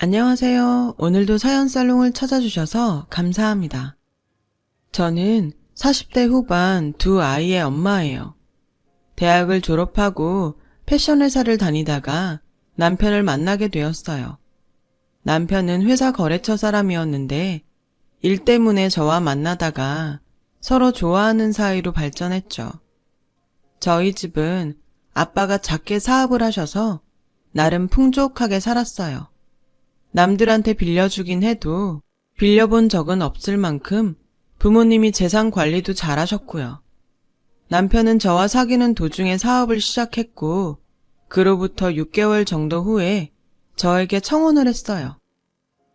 안녕하세요. 오늘도 사연 살롱을 찾아주셔서 감사합니다. 저는 40대 후반 두 아이의 엄마예요. 대학을 졸업하고 패션 회사를 다니다가 남편을 만나게 되었어요. 남편은 회사 거래처 사람이었는데 일 때문에 저와 만나다가 서로 좋아하는 사이로 발전했죠. 저희 집은 아빠가 작게 사업을 하셔서 나름 풍족하게 살았어요. 남들한테 빌려주긴 해도 빌려본 적은 없을 만큼 부모님이 재산 관리도 잘 하셨고요. 남편은 저와 사귀는 도중에 사업을 시작했고 그로부터 6개월 정도 후에 저에게 청혼을 했어요.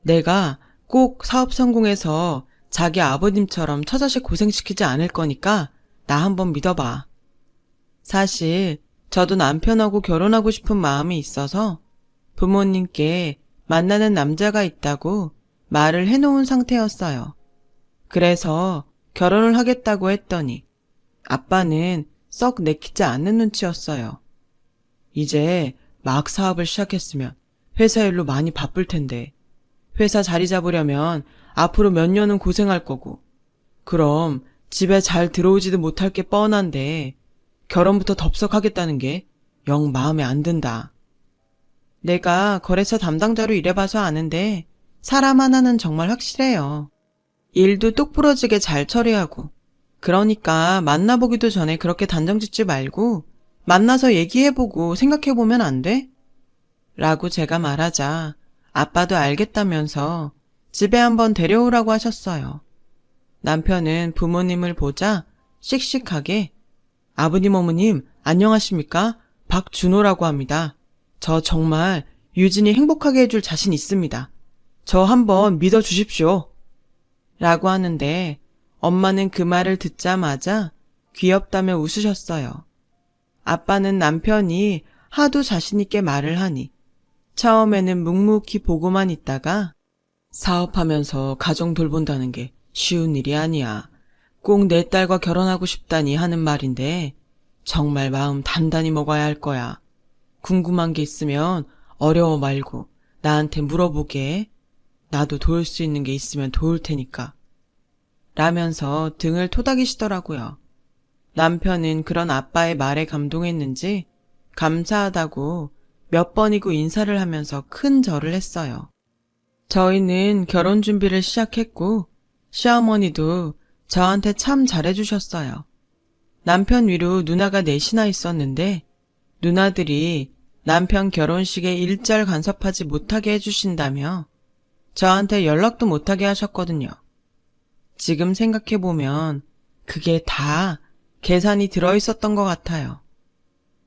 내가 꼭 사업 성공해서 자기 아버님처럼 처자식 고생시키지 않을 거니까 나 한번 믿어봐. 사실 저도 남편하고 결혼하고 싶은 마음이 있어서 부모님께 만나는 남자가 있다고 말을 해놓은 상태였어요. 그래서 결혼을 하겠다고 했더니 아빠는 썩 내키지 않는 눈치였어요. 이제 막 사업을 시작했으면 회사 일로 많이 바쁠 텐데 회사 자리 잡으려면 앞으로 몇 년은 고생할 거고 그럼 집에 잘 들어오지도 못할 게 뻔한데 결혼부터 덥석하겠다는 게 영 마음에 안 든다. 내가 거래처 담당자로 일해봐서 아는데 사람 하나는 정말 확실해요. 일도 똑부러지게 잘 처리하고 그러니까 만나보기도 전에 그렇게 단정 짓지 말고 만나서 얘기해보고 생각해보면 안 돼? 라고 제가 말하자 아빠도 알겠다면서 집에 한번 데려오라고 하셨어요. 남편은 부모님을 보자 씩씩하게 아버님 어머님 안녕하십니까? 박준호라고 합니다. 저 정말 유진이 행복하게 해줄 자신 있습니다. 저 한번 믿어 주십시오. 라고 하는데 엄마는 그 말을 듣자마자 귀엽다며 웃으셨어요. 아빠는 남편이 하도 자신있게 말을 하니 처음에는 묵묵히 보고만 있다가 사업하면서 가정 돌본다는 게 쉬운 일이 아니야. 꼭 내 딸과 결혼하고 싶다니 하는 말인데 정말 마음 단단히 먹어야 할 거야. 궁금한 게 있으면 어려워 말고 나한테 물어보게. 나도 도울 수 있는 게 있으면 도울 테니까. 라면서 등을 토닥이시더라고요. 남편은 그런 아빠의 말에 감동했는지 감사하다고 몇 번이고 인사를 하면서 큰 절을 했어요. 저희는 결혼 준비를 시작했고 시어머니도 저한테 참 잘해주셨어요. 남편 위로 누나가 넷이나 있었는데 누나들이 남편 결혼식에 일절 간섭하지 못하게 해주신다며 저한테 연락도 못하게 하셨거든요. 지금 생각해보면 그게 다 계산이 들어있었던 것 같아요.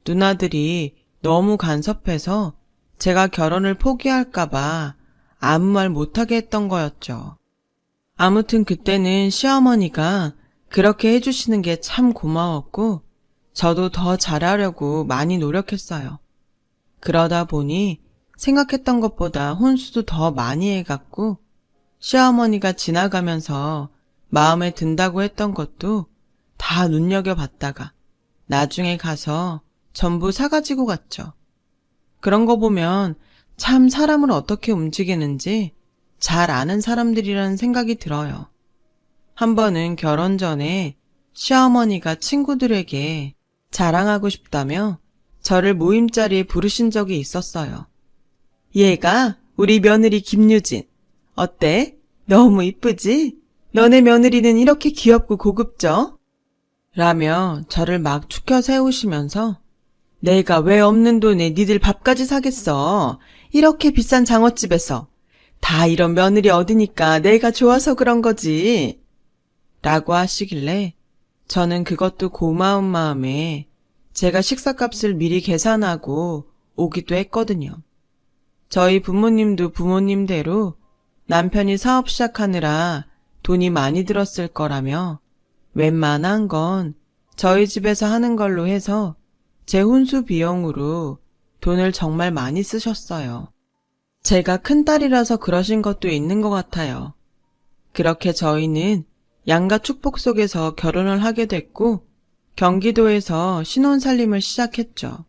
누나들이 너무 간섭해서 제가 결혼을 포기할까봐 아무 말 못하게 했던 거였죠. 아무튼 그때는 시어머니가 그렇게 해주시는 게 참 고마웠고, 저도 더 잘하려고 많이 노력했어요. 그러다 보니 생각했던 것보다 혼수도 더 많이 해갔고, 시어머니가 지나가면서 마음에 든다고 했던 것도 다 눈여겨봤다가 나중에 가서 전부 사가지고 갔죠. 그런 거 보면 참 사람을 어떻게 움직이는지 잘 아는 사람들이라는 생각이 들어요. 한 번은 결혼 전에 시어머니가 친구들에게 자랑하고 싶다며 저를 모임 자리에 부르신 적이 있었어요. 얘가 우리 며느리 김유진. 어때? 너무 이쁘지? 너네 며느리는 이렇게 귀엽고 고급져? 라며 저를 막 축혀 세우시면서 내가 왜 없는 돈에 니들 밥까지 사겠어. 이렇게 비싼 장어집에서. 다 이런 며느리 얻으니까 내가 좋아서 그런 거지. 라고 하시길래 저는 그것도 고마운 마음에 제가 식사값을 미리 계산하고 오기도 했거든요. 저희 부모님도 부모님대로 남편이 사업 시작하느라 돈이 많이 들었을 거라며 웬만한 건 저희 집에서 하는 걸로 해서 제 혼수 비용으로 돈을 정말 많이 쓰셨어요. 제가 큰딸이라서 그러신 것도 있는 것 같아요. 그렇게 저희는 양가 축복 속에서 결혼을 하게 됐고 경기도에서 신혼 살림을 시작했죠.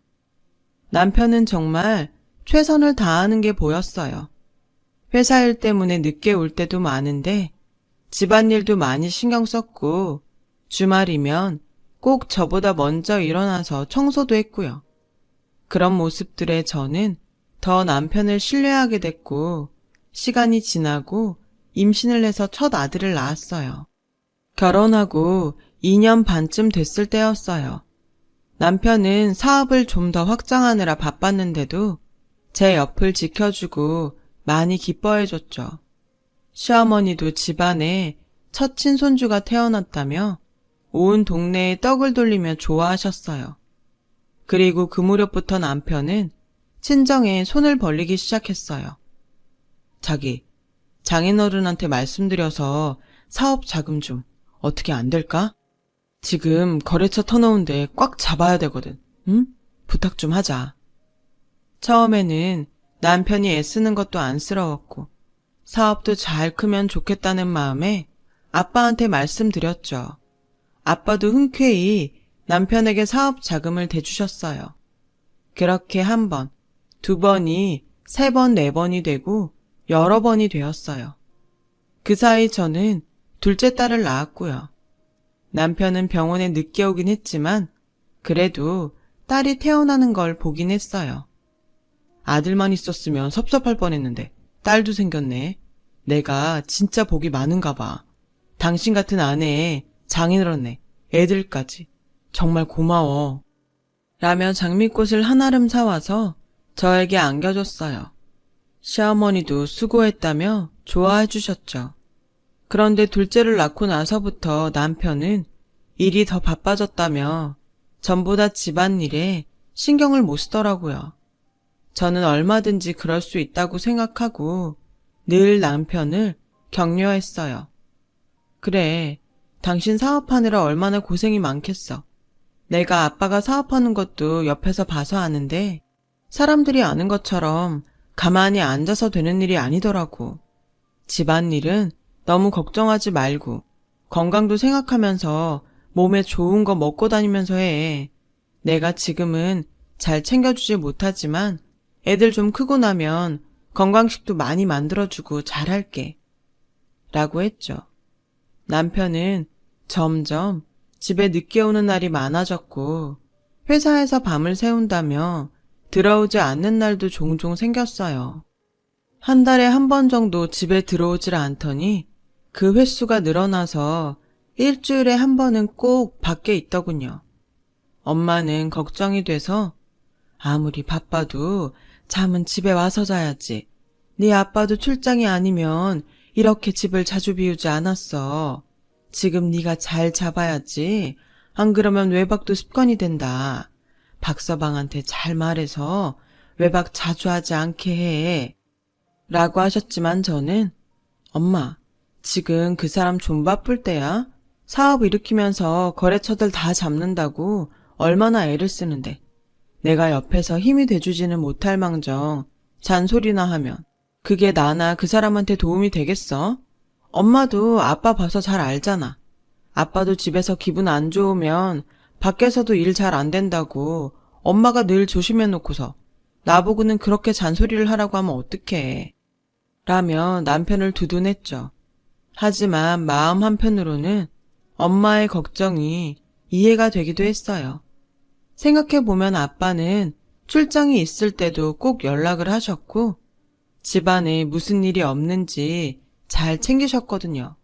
남편은 정말 최선을 다하는 게 보였어요. 회사 일 때문에 늦게 올 때도 많은데 집안일도 많이 신경 썼고 주말이면 꼭 저보다 먼저 일어나서 청소도 했고요. 그런 모습들에 저는 더 남편을 신뢰하게 됐고 시간이 지나고 임신을 해서 첫 아들을 낳았어요. 결혼하고 2년 반쯤 됐을 때였어요. 남편은 사업을 좀 더 확장하느라 바빴는데도 제 옆을 지켜주고 많이 기뻐해줬죠. 시어머니도 집안에 첫 친손주가 태어났다며 온 동네에 떡을 돌리며 좋아하셨어요. 그리고 그 무렵부터 남편은 친정에 손을 벌리기 시작했어요. 자기, 장인어른한테 말씀드려서 사업 자금 좀 어떻게 안 될까? 지금 거래처 터놓은데 꽉 잡아야 되거든. 응? 부탁 좀 하자. 처음에는 남편이 애쓰는 것도 안쓰러웠고 사업도 잘 크면 좋겠다는 마음에 아빠한테 말씀드렸죠. 아빠도 흔쾌히 남편에게 사업 자금을 대주셨어요. 그렇게 한 번, 두 번이 세 번, 네 번이 되고 여러 번이 되었어요. 그 사이 저는 둘째 딸을 낳았고요. 남편은 병원에 늦게 오긴 했지만 그래도 딸이 태어나는 걸 보긴 했어요. 아들만 있었으면 섭섭할 뻔했는데 딸도 생겼네. 내가 진짜 복이 많은가 봐. 당신 같은 아내에 장인어른네, 애들까지. 정말 고마워. 라며 장미꽃을 한아름 사와서 저에게 안겨줬어요. 시어머니도 수고했다며 좋아해 주셨죠. 그런데 둘째를 낳고 나서부터 남편은 일이 더 바빠졌다며 전보다 집안일에 신경을 못 쓰더라고요. 저는 얼마든지 그럴 수 있다고 생각하고 늘 남편을 격려했어요. 그래, 당신 사업하느라 얼마나 고생이 많겠어. 내가 아빠가 사업하는 것도 옆에서 봐서 아는데 사람들이 아는 것처럼 가만히 앉아서 되는 일이 아니더라고. 집안일은 너무 걱정하지 말고 건강도 생각하면서 몸에 좋은 거 먹고 다니면서 해. 내가 지금은 잘 챙겨주지 못하지만 애들 좀 크고 나면 건강식도 많이 만들어주고 잘할게. 라고 했죠. 남편은 점점 집에 늦게 오는 날이 많아졌고 회사에서 밤을 새운다며 들어오지 않는 날도 종종 생겼어요. 한 달에 한 번 정도 집에 들어오질 않더니 그 횟수가 늘어나서 일주일에 한 번은 꼭 밖에 있더군요. 엄마는 걱정이 돼서 아무리 바빠도 잠은 집에 와서 자야지. 네 아빠도 출장이 아니면 이렇게 집을 자주 비우지 않았어. 지금 네가 잘 잡아야지. 안 그러면 외박도 습관이 된다. 박서방한테 잘 말해서 외박 자주 하지 않게 해. 라고 하셨지만 저는 엄마, 지금 그 사람 좀 바쁠 때야? 사업 일으키면서 거래처들 다 잡는다고 얼마나 애를 쓰는데. 내가 옆에서 힘이 돼주지는 못할 망정 잔소리나 하면 그게 나나 그 사람한테 도움이 되겠어? 엄마도 아빠 봐서 잘 알잖아. 아빠도 집에서 기분 안 좋으면 밖에서도 일 잘 안 된다고 엄마가 늘 조심해 놓고서 나보고는 그렇게 잔소리를 하라고 하면 어떡해. 라며 남편을 두둔했죠. 하지만 마음 한편으로는 엄마의 걱정이 이해가 되기도 했어요. 생각해보면 아빠는 출장이 있을 때도 꼭 연락을 하셨고 집안에 무슨 일이 없는지 잘 챙기셨거든요.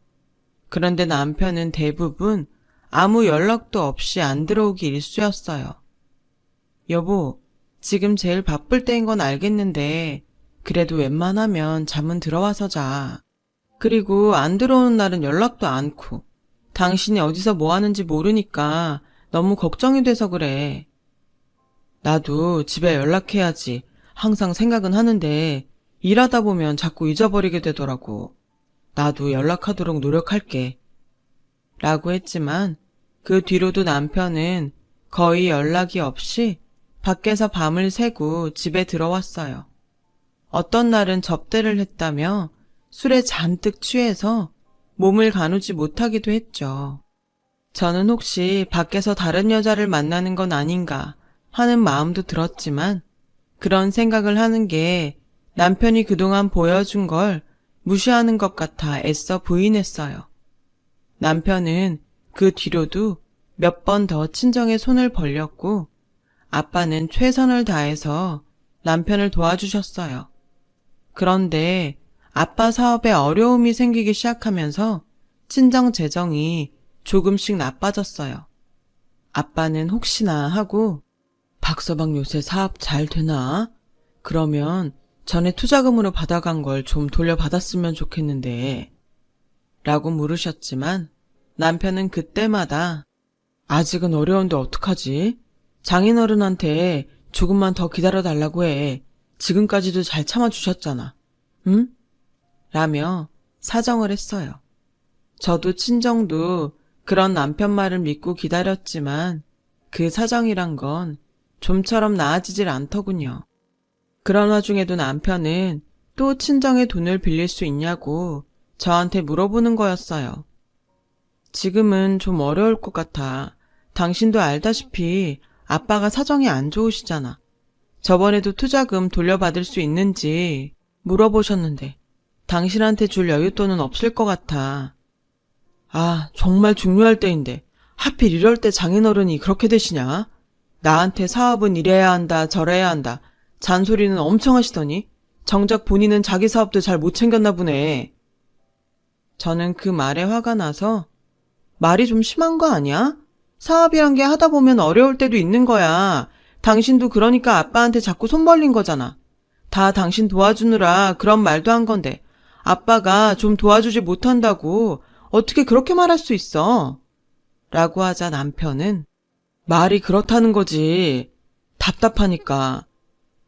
그런데 남편은 대부분 아무 연락도 없이 안 들어오기 일쑤였어요. 여보, 지금 제일 바쁠 때인 건 알겠는데 그래도 웬만하면 잠은 들어와서 자. 그리고 안 들어오는 날은 연락도 않고 당신이 어디서 뭐 하는지 모르니까 너무 걱정이 돼서 그래. 나도 집에 연락해야지 항상 생각은 하는데 일하다 보면 자꾸 잊어버리게 되더라고. 나도 연락하도록 노력할게. 라고 했지만 그 뒤로도 남편은 거의 연락이 없이 밖에서 밤을 새고 집에 들어왔어요. 어떤 날은 접대를 했다며 술에 잔뜩 취해서 몸을 가누지 못하기도 했죠. 저는 혹시 밖에서 다른 여자를 만나는 건 아닌가 하는 마음도 들었지만 그런 생각을 하는 게 남편이 그동안 보여준 걸 무시하는 것 같아 애써 부인했어요. 남편은 그 뒤로도 몇 번 더 친정에 손을 벌렸고 아빠는 최선을 다해서 남편을 도와주셨어요. 그런데 아빠 사업에 어려움이 생기기 시작하면서 친정 재정이 조금씩 나빠졌어요. 아빠는 혹시나 하고 박서방 요새 사업 잘 되나? 그러면 전에 투자금으로 받아간 걸 좀 돌려받았으면 좋겠는데 라고 물으셨지만 남편은 그때마다 아직은 어려운데 어떡하지? 장인어른한테 조금만 더 기다려달라고 해. 지금까지도 잘 참아주셨잖아. 응? 라며 사정을 했어요. 저도 친정도 그런 남편 말을 믿고 기다렸지만 그 사정이란 건 좀처럼 나아지질 않더군요. 그런 와중에도 남편은 또 친정에 돈을 빌릴 수 있냐고 저한테 물어보는 거였어요. 지금은 좀 어려울 것 같아. 당신도 알다시피 아빠가 사정이 안 좋으시잖아. 저번에도 투자금 돌려받을 수 있는지 물어보셨는데 당신한테 줄 여윳돈은 없을 것 같아. 아, 정말 중요할 때인데 하필 이럴 때 장인어른이 그렇게 되시냐? 나한테 사업은 이래야 한다, 저래야 한다. 잔소리는 엄청 하시더니 정작 본인은 자기 사업도 잘 못 챙겼나 보네. 저는 그 말에 화가 나서 말이 좀 심한 거 아니야? 사업이란 게 하다 보면 어려울 때도 있는 거야. 당신도 그러니까 아빠한테 자꾸 손 벌린 거잖아. 다 당신 도와주느라 그런 말도 한 건데 아빠가 좀 도와주지 못한다고 어떻게 그렇게 말할 수 있어? 라고 하자 남편은 말이 그렇다는 거지. 답답하니까.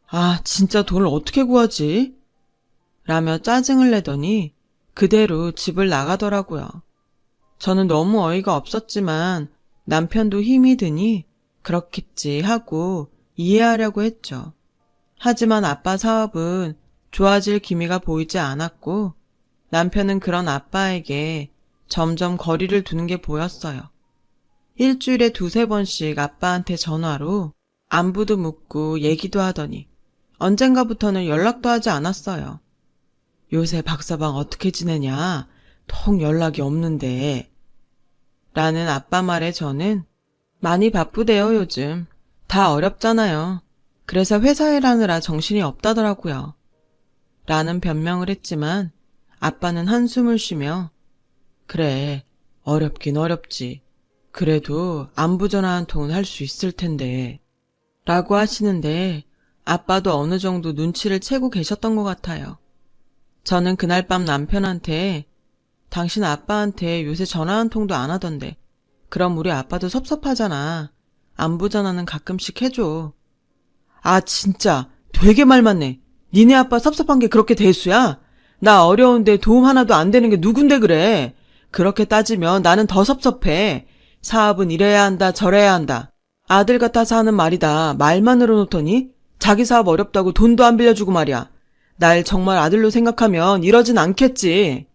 아, 진짜 돈을 어떻게 구하지? 라며 짜증을 내더니 그대로 집을 나가더라고요. 저는 너무 어이가 없었지만 남편도 힘이 드니 그렇겠지 하고 이해하려고 했죠. 하지만 아빠 사업은 좋아질 기미가 보이지 않았고 남편은 그런 아빠에게 점점 거리를 두는 게 보였어요. 일주일에 두세 번씩 아빠한테 전화로 안부도 묻고 얘기도 하더니 언젠가부터는 연락도 하지 않았어요. 요새 박사방 어떻게 지내냐? 통 연락이 없는데. 라는 아빠 말에 저는 많이 바쁘대요, 요즘. 다 어렵잖아요. 그래서 회사 일하느라 정신이 없다더라고요. 라는 변명을 했지만 아빠는 한숨을 쉬며 그래, 어렵긴 어렵지. 그래도 안부 전화 한 통은 할 수 있을 텐데. 라고 하시는데 아빠도 어느 정도 눈치를 채고 계셨던 것 같아요. 저는 그날 밤 남편한테 당신 아빠한테 요새 전화 한 통도 안 하던데. 그럼 우리 아빠도 섭섭하잖아. 안부 전화는 가끔씩 해줘. 아, 진짜. 되게 말 많네. 니네 아빠 섭섭한 게 그렇게 대수야? 나 어려운데 도움 하나도 안 되는 게 누군데 그래? 그렇게 따지면 나는 더 섭섭해. 사업은 이래야 한다, 저래야 한다. 아들 같아서 하는 말이다. 말만 으로 놓더니 자기 사업 어렵다고 돈도 안 빌려주고 말이야. 날 정말 아들로 생각하면 이러진 않겠지.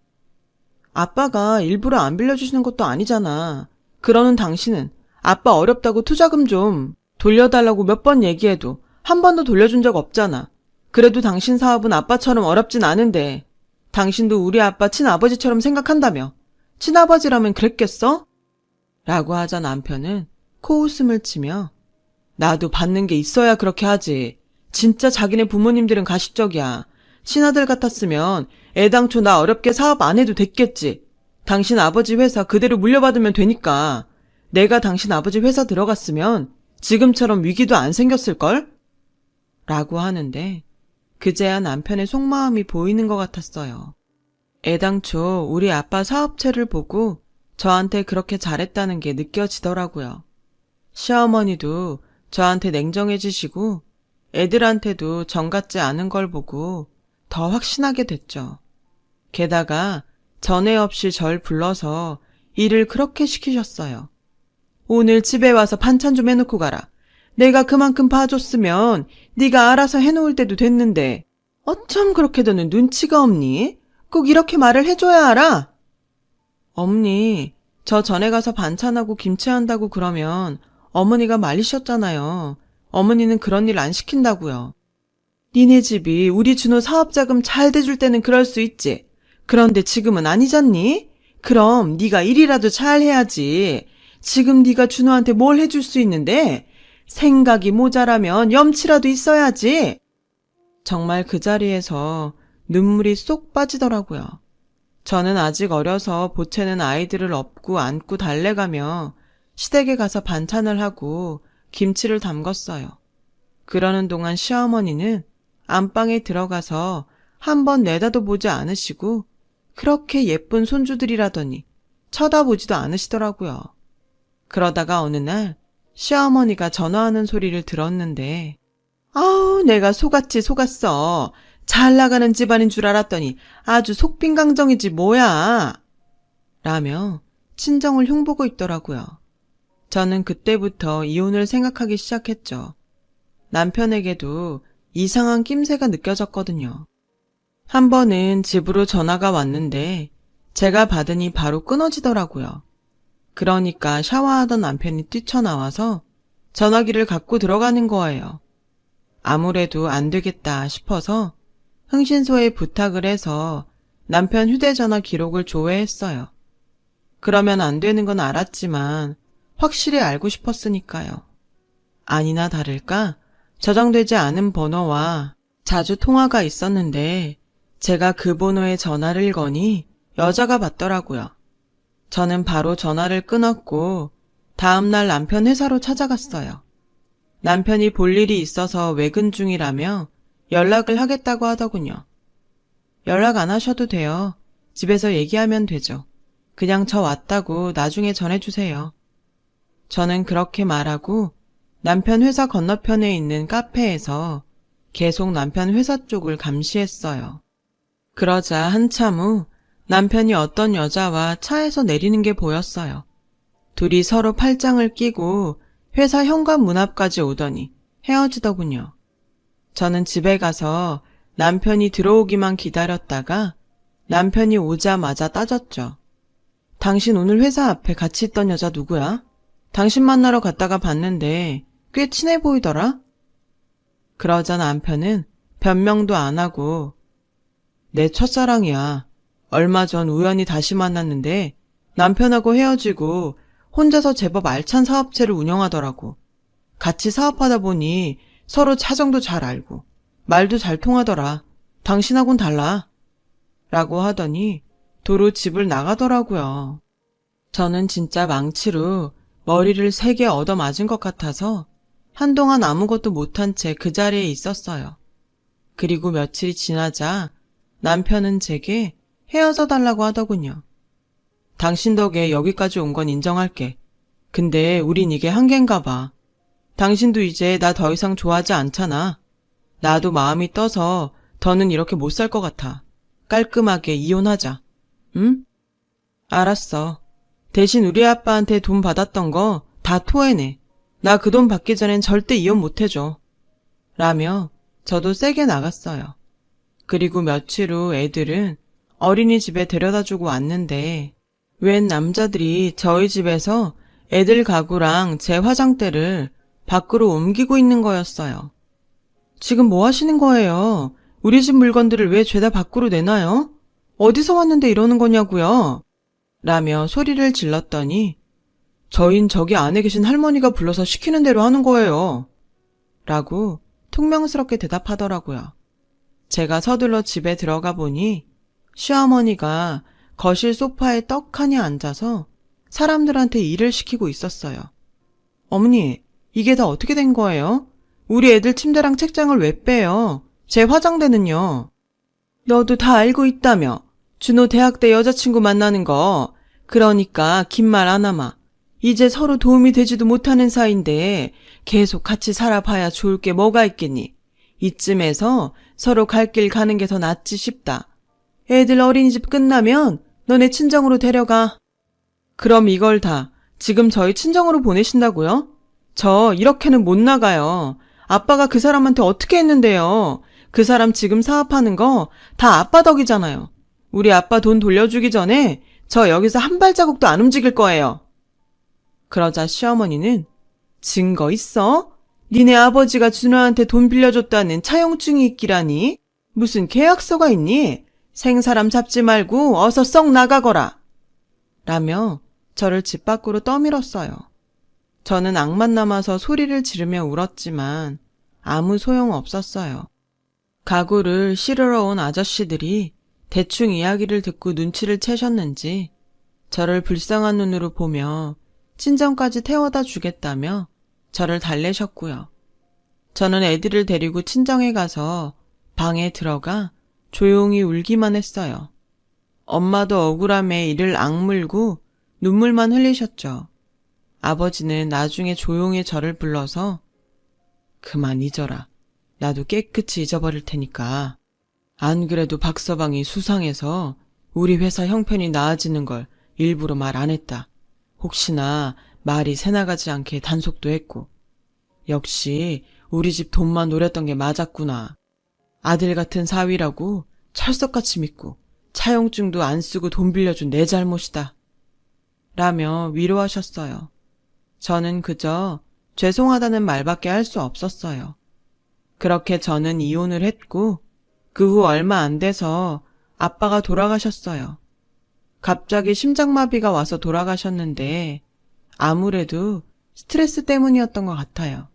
아빠가 일부러 안 빌려주시는 것도 아니잖아. 그러는 당신은 아빠 어렵다고 투자금 좀 돌려달라고 몇 번 얘기해도 한 번도 돌려준 적 없잖아. 그래도 당신 사업은 아빠처럼 어렵진 않은데 당신도 우리 아빠 친아버지처럼 생각한다며. 친아버지라면 그랬겠어? 라고 하자 남편은 코웃음을 치며 나도 받는 게 있어야 그렇게 하지. 진짜 자기네 부모님들은 가식적이야. 친아들 같았으면 애당초 나 어렵게 사업 안 해도 됐겠지. 당신 아버지 회사 그대로 물려받으면 되니까. 내가 당신 아버지 회사 들어갔으면 지금처럼 위기도 안 생겼을걸? 라고 하는데 그제야 남편의 속마음이 보이는 것 같았어요. 애당초 우리 아빠 사업체를 보고 저한테 그렇게 잘했다는 게 느껴지더라고요. 시어머니도 저한테 냉정해지시고 애들한테도 정 같지 않은 걸 보고 더 확신하게 됐죠. 게다가 전에 없이 절 불러서 일을 그렇게 시키셨어요. 오늘 집에 와서 반찬 좀 해놓고 가라. 내가 그만큼 봐줬으면 네가 알아서 해놓을 때도 됐는데 어쩜 그렇게 너는 눈치가 없니? 꼭 이렇게 말을 해줘야 알아? 엄니, 저 전에 가서 반찬하고 김치한다고 그러면 어머니가 말리셨잖아요. 어머니는 그런 일 안 시킨다고요. 니네 집이 우리 준호 사업자금 잘 대줄 때는 그럴 수 있지. 그런데 지금은 아니잖니? 그럼 네가 일이라도 잘 해야지. 지금 네가 준호한테 뭘 해줄 수 있는데 생각이 모자라면 염치라도 있어야지. 정말 그 자리에서 눈물이 쏙 빠지더라고요. 저는 아직 어려서 보채는 아이들을 업고 안고 달래가며 시댁에 가서 반찬을 하고 김치를 담궜어요. 그러는 동안 시어머니는 안방에 들어가서 한 번 내다도 보지 않으시고 그렇게 예쁜 손주들이라더니 쳐다보지도 않으시더라고요. 그러다가 어느 날 시어머니가 전화하는 소리를 들었는데 아우 내가 속았지 속았어. 잘 나가는 집안인 줄 알았더니 아주 속빈강정이지 뭐야. 라며 친정을 흉보고 있더라고요. 저는 그때부터 이혼을 생각하기 시작했죠. 남편에게도 이상한 낌새가 느껴졌거든요. 한 번은 집으로 전화가 왔는데 제가 받으니 바로 끊어지더라고요. 그러니까 샤워하던 남편이 뛰쳐나와서 전화기를 갖고 들어가는 거예요. 아무래도 안 되겠다 싶어서 흥신소에 부탁을 해서 남편 휴대전화 기록을 조회했어요. 그러면 안 되는 건 알았지만 확실히 알고 싶었으니까요. 아니나 다를까 저장되지 않은 번호와 자주 통화가 있었는데 제가 그 번호에 전화를 거니 여자가 받더라고요. 저는 바로 전화를 끊었고 다음날 남편 회사로 찾아갔어요. 남편이 볼 일이 있어서 외근 중이라며 연락을 하겠다고 하더군요. 연락 안 하셔도 돼요. 집에서 얘기하면 되죠. 그냥 저 왔다고 나중에 전해주세요. 저는 그렇게 말하고 남편 회사 건너편에 있는 카페에서 계속 남편 회사 쪽을 감시했어요. 그러자 한참 후 남편이 어떤 여자와 차에서 내리는 게 보였어요. 둘이 서로 팔짱을 끼고 회사 현관 문 앞까지 오더니 헤어지더군요. 저는 집에 가서 남편이 들어오기만 기다렸다가 남편이 오자마자 따졌죠. 당신 오늘 회사 앞에 같이 있던 여자 누구야? 당신 만나러 갔다가 봤는데 꽤 친해 보이더라? 그러자 남편은 변명도 안 하고 내 첫사랑이야. 얼마 전 우연히 다시 만났는데 남편하고 헤어지고 혼자서 제법 알찬 사업체를 운영하더라고. 같이 사업하다 보니 서로 차정도 잘 알고 말도 잘 통하더라. 당신하고는 달라. 라고 하더니 도로 집을 나가더라고요. 저는 진짜 망치로 머리를 세게 얻어맞은 것 같아서 한동안 아무것도 못한 채 그 자리에 있었어요. 그리고 며칠이 지나자 남편은 제게 헤어져 달라고 하더군요. 당신 덕에 여기까지 온 건 인정할게. 근데 우린 이게 한계인가 봐. 당신도 이제 나 더 이상 좋아하지 않잖아. 나도 마음이 떠서 더는 이렇게 못 살 것 같아. 깔끔하게 이혼하자. 응? 알았어. 대신 우리 아빠한테 돈 받았던 거 다 토해내. 나 그 돈 받기 전엔 절대 이혼 못 해줘. 라며 저도 세게 나갔어요. 그리고 며칠 후 애들은 어린이집에 데려다 주고 왔는데 웬 남자들이 저희 집에서 애들 가구랑 제 화장대를 밖으로 옮기고 있는 거였어요. 지금 뭐 하시는 거예요? 우리 집 물건들을 왜 죄다 밖으로 내놔요? 어디서 왔는데 이러는 거냐고요? 라며 소리를 질렀더니 저흰 저기 안에 계신 할머니가 불러서 시키는 대로 하는 거예요. 라고 퉁명스럽게 대답하더라고요. 제가 서둘러 집에 들어가 보니 시어머니가 거실 소파에 떡하니 앉아서 사람들한테 일을 시키고 있었어요. 어머니, 이게 다 어떻게 된 거예요? 우리 애들 침대랑 책장을 왜 빼요? 제 화장대는요? 너도 다 알고 있다며. 준호 대학 때 여자친구 만나는 거. 그러니까 긴 말 안 하마. 이제 서로 도움이 되지도 못하는 사이인데 계속 같이 살아봐야 좋을 게 뭐가 있겠니? 이쯤에서 서로 갈 길 가는 게 더 낫지 싶다. 애들 어린이집 끝나면 너네 친정으로 데려가. 그럼 이걸 다 지금 저희 친정으로 보내신다고요? 저 이렇게는 못 나가요. 아빠가 그 사람한테 어떻게 했는데요? 그 사람 지금 사업하는 거 다 아빠 덕이잖아요. 우리 아빠 돈 돌려주기 전에 저 여기서 한 발자국도 안 움직일 거예요. 그러자 시어머니는 증거 있어? 니네 아버지가 준호한테 돈 빌려줬다는 차용증이 있기라니? 무슨 계약서가 있니? 생사람 잡지 말고 어서 썩 나가거라. 라며 저를 집 밖으로 떠밀었어요. 저는 악만 남아서 소리를 지르며 울었지만 아무 소용 없었어요. 가구를 실으러 온 아저씨들이 대충 이야기를 듣고 눈치를 채셨는지 저를 불쌍한 눈으로 보며 친정까지 태워다 주겠다며 저를 달래셨고요. 저는 애들을 데리고 친정에 가서 방에 들어가 조용히 울기만 했어요. 엄마도 억울함에 이를 악물고 눈물만 흘리셨죠. 아버지는 나중에 조용히 저를 불러서 그만 잊어라. 나도 깨끗이 잊어버릴 테니까. 안 그래도 박서방이 수상해서 우리 회사 형편이 나아지는 걸 일부러 말 안 했다. 혹시나 말이 새나가지 않게 단속도 했고. 역시 우리 집 돈만 노렸던 게 맞았구나. 아들 같은 사위라고 철석같이 믿고 차용증도 안 쓰고 돈 빌려준 내 잘못이다. 라며 위로하셨어요. 저는 그저 죄송하다는 말밖에 할 수 없었어요. 그렇게 저는 이혼을 했고 그 후 얼마 안 돼서 아빠가 돌아가셨어요. 갑자기 심장마비가 와서 돌아가셨는데 아무래도 스트레스 때문이었던 것 같아요.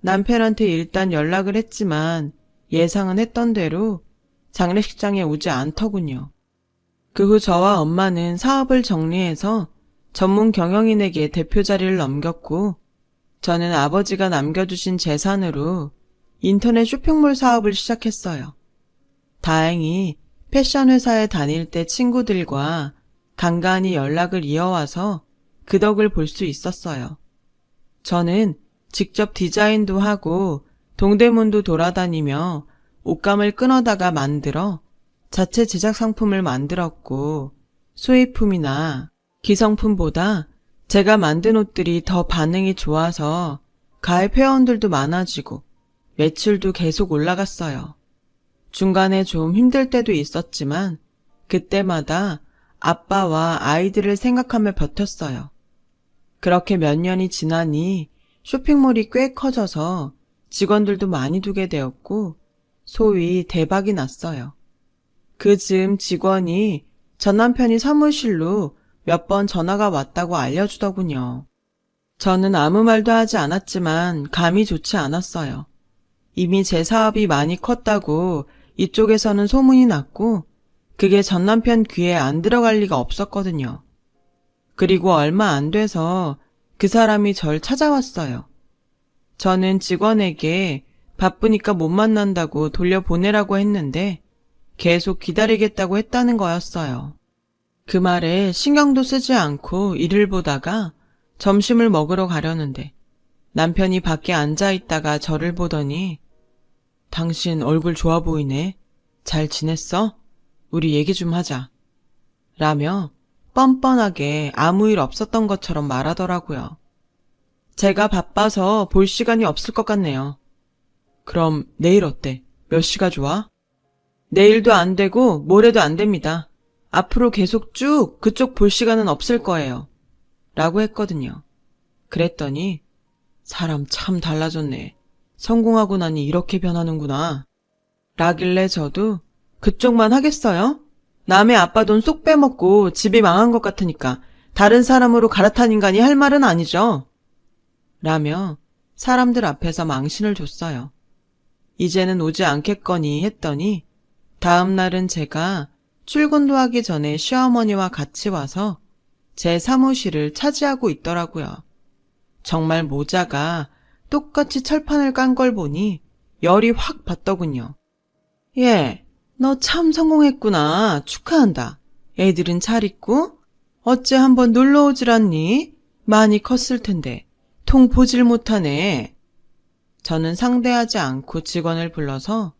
남편한테 일단 연락을 했지만 예상은 했던 대로 장례식장에 오지 않더군요. 그 후 저와 엄마는 사업을 정리해서 전문 경영인에게 대표 자리를 넘겼고 저는 아버지가 남겨주신 재산으로 인터넷 쇼핑몰 사업을 시작했어요. 다행히 패션 회사에 다닐 때 친구들과 간간히 연락을 이어와서 그 덕을 볼 수 있었어요. 저는 직접 디자인도 하고 동대문도 돌아다니며 옷감을 끊어다가 만들어 자체 제작 상품을 만들었고 수입품이나 기성품보다 제가 만든 옷들이 더 반응이 좋아서 가입 회원들도 많아지고 매출도 계속 올라갔어요. 중간에 좀 힘들 때도 있었지만 그때마다 아빠와 아이들을 생각하며 버텼어요. 그렇게 몇 년이 지나니 쇼핑몰이 꽤 커져서 직원들도 많이 두게 되었고 소위 대박이 났어요. 그 즈음 직원이 전 남편이 사무실로 몇 번 전화가 왔다고 알려주더군요. 저는 아무 말도 하지 않았지만 감이 좋지 않았어요. 이미 제 사업이 많이 컸다고 이쪽에서는 소문이 났고 그게 전 남편 귀에 안 들어갈 리가 없었거든요. 그리고 얼마 안 돼서 그 사람이 절 찾아왔어요. 저는 직원에게 바쁘니까 못 만난다고 돌려보내라고 했는데 계속 기다리겠다고 했다는 거였어요. 그 말에 신경도 쓰지 않고 일을 보다가 점심을 먹으러 가려는데 남편이 밖에 앉아 있다가 저를 보더니 당신 얼굴 좋아 보이네. 잘 지냈어? 우리 얘기 좀 하자. 라며 뻔뻔하게 아무 일 없었던 것처럼 말하더라고요. 제가 바빠서 볼 시간이 없을 것 같네요. 그럼 내일 어때? 몇 시가 좋아? 내일도 안 되고 모레도 안 됩니다. 앞으로 계속 쭉 그쪽 볼 시간은 없을 거예요. 라고 했거든요. 그랬더니 사람 참 달라졌네. 성공하고 나니 이렇게 변하는구나. 라길래 저도 그쪽만 하겠어요? 남의 아빠 돈 쏙 빼먹고 집이 망한 것 같으니까 다른 사람으로 갈아탄 인간이 할 말은 아니죠. 라며 사람들 앞에서 망신을 줬어요. 이제는 오지 않겠거니 했더니 다음 날은 제가 출근도 하기 전에 시어머니와 같이 와서 제 사무실을 차지하고 있더라고요. 정말 모자가 똑같이 철판을 깐 걸 보니 열이 확 받더군요. 예, 너 참 성공했구나. 축하한다. 애들은 잘 있고? 어째 한번 놀러 오질 않니? 많이 컸을 텐데. 통 보질 못하네. 저는 상대하지 않고 직원을 불러서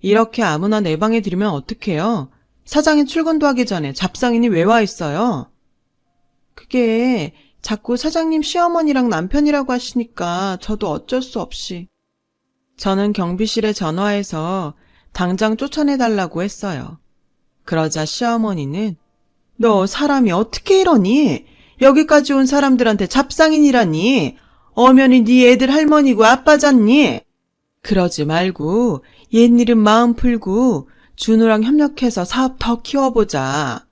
이렇게 아무나 내 방에 들이면 어떡해요? 사장이 출근도 하기 전에 잡상인이 왜 와 있어요? 그게 자꾸 사장님 시어머니랑 남편이라고 하시니까 저도 어쩔 수 없이. 저는 경비실에 전화해서 당장 쫓아내달라고 했어요. 그러자 시어머니는 너 사람이 어떻게 이러니? 여기까지 온 사람들한테 잡상인이라니? 엄연히 네 애들 할머니고 아빠잖니? 그러지 말고 옛일은 마음 풀고 준우랑 협력해서 사업 더 키워보자.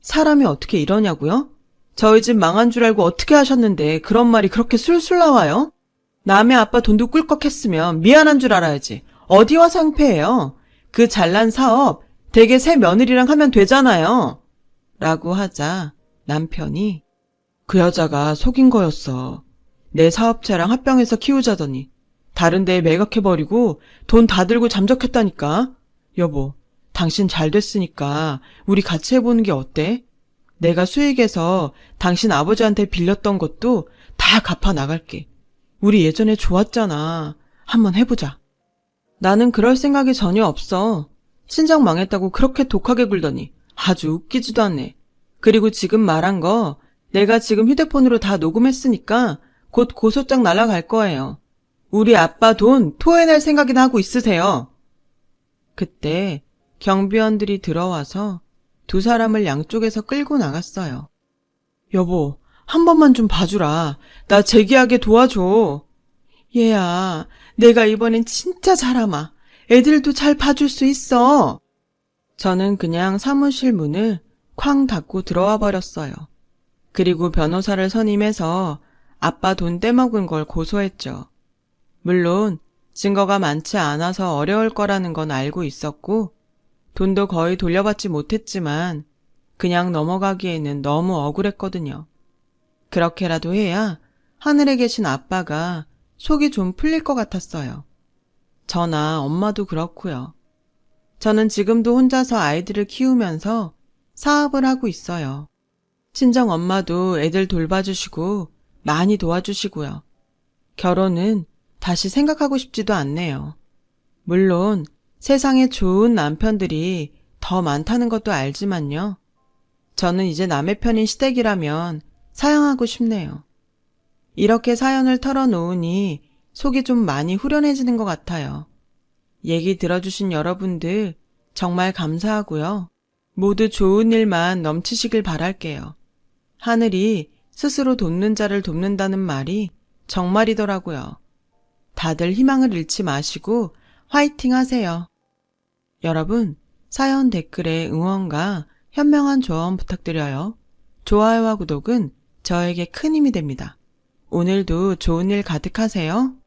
사람이 어떻게 이러냐고요? 저희 집 망한 줄 알고 어떻게 하셨는데 그런 말이 그렇게 술술 나와요? 남의 아빠 돈도 꿀꺽 했으면 미안한 줄 알아야지. 어디와 상패예요? 그 잘난 사업 대개 새 며느리랑 하면 되잖아요. 라고 하자 남편이 그 여자가 속인 거였어. 내 사업체랑 합병해서 키우자더니 다른 데에 매각해버리고 돈 다 들고 잠적했다니까. 여보, 당신 잘 됐으니까 우리 같이 해보는 게 어때? 내가 수익에서 당신 아버지한테 빌렸던 것도 다 갚아 나갈게. 우리 예전에 좋았잖아. 한번 해보자. 나는 그럴 생각이 전혀 없어. 친정 망했다고 그렇게 독하게 굴더니 아주 웃기지도 않네. 그리고 지금 말한 거 내가 지금 휴대폰으로 다 녹음했으니까 곧 고소장 날라갈 거예요. 우리 아빠 돈 토해낼 생각이나 하고 있으세요. 그때 경비원들이 들어와서 두 사람을 양쪽에서 끌고 나갔어요. 여보, 한 번만 좀 봐주라. 나 재기하게 도와줘. 얘야, 내가 이번엔 진짜 잘하마. 애들도 잘 봐줄 수 있어. 저는 그냥 사무실 문을 쾅 닫고 들어와 버렸어요. 그리고 변호사를 선임해서 아빠 돈 떼먹은 걸 고소했죠. 물론 증거가 많지 않아서 어려울 거라는 건 알고 있었고, 돈도 거의 돌려받지 못했지만, 그냥 넘어가기에는 너무 억울했거든요. 그렇게라도 해야 하늘에 계신 아빠가 속이 좀 풀릴 것 같았어요. 저나 엄마도 그렇고요. 저는 지금도 혼자서 아이들을 키우면서 사업을 하고 있어요. 친정 엄마도 애들 돌봐주시고 많이 도와주시고요. 결혼은 다시 생각하고 싶지도 않네요. 물론 세상에 좋은 남편들이 더 많다는 것도 알지만요. 저는 이제 남의 편인 시댁이라면 사양하고 싶네요. 이렇게 사연을 털어놓으니 속이 좀 많이 후련해지는 것 같아요. 얘기 들어주신 여러분들 정말 감사하고요. 모두 좋은 일만 넘치시길 바랄게요. 하늘이 스스로 돕는 자를 돕는다는 말이 정말이더라고요. 다들 희망을 잃지 마시고 화이팅 하세요. 여러분, 사연 댓글에 응원과 현명한 조언 부탁드려요. 좋아요와 구독은 저에게 큰 힘이 됩니다. 오늘도 좋은 일 가득하세요.